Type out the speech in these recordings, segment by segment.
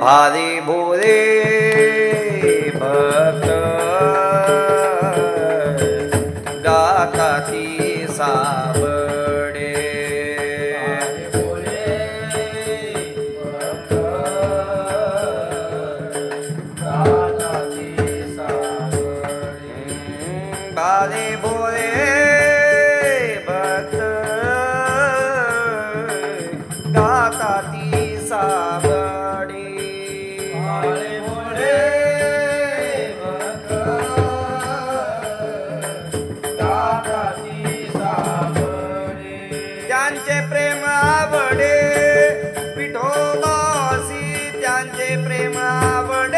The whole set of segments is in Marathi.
भारी भोरे प्रेम आवड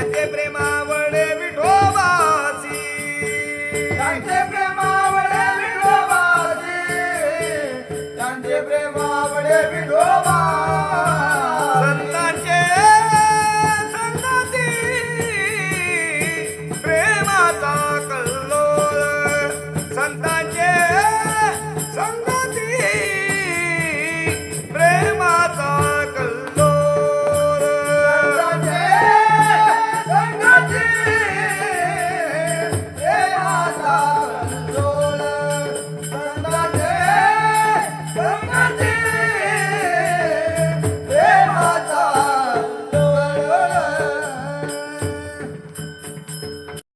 त्यांचे प्रेमावडे विठोबासी त्यांचे प्रेमावडे विठोबासी त्यांचे प्रेमावडे विठो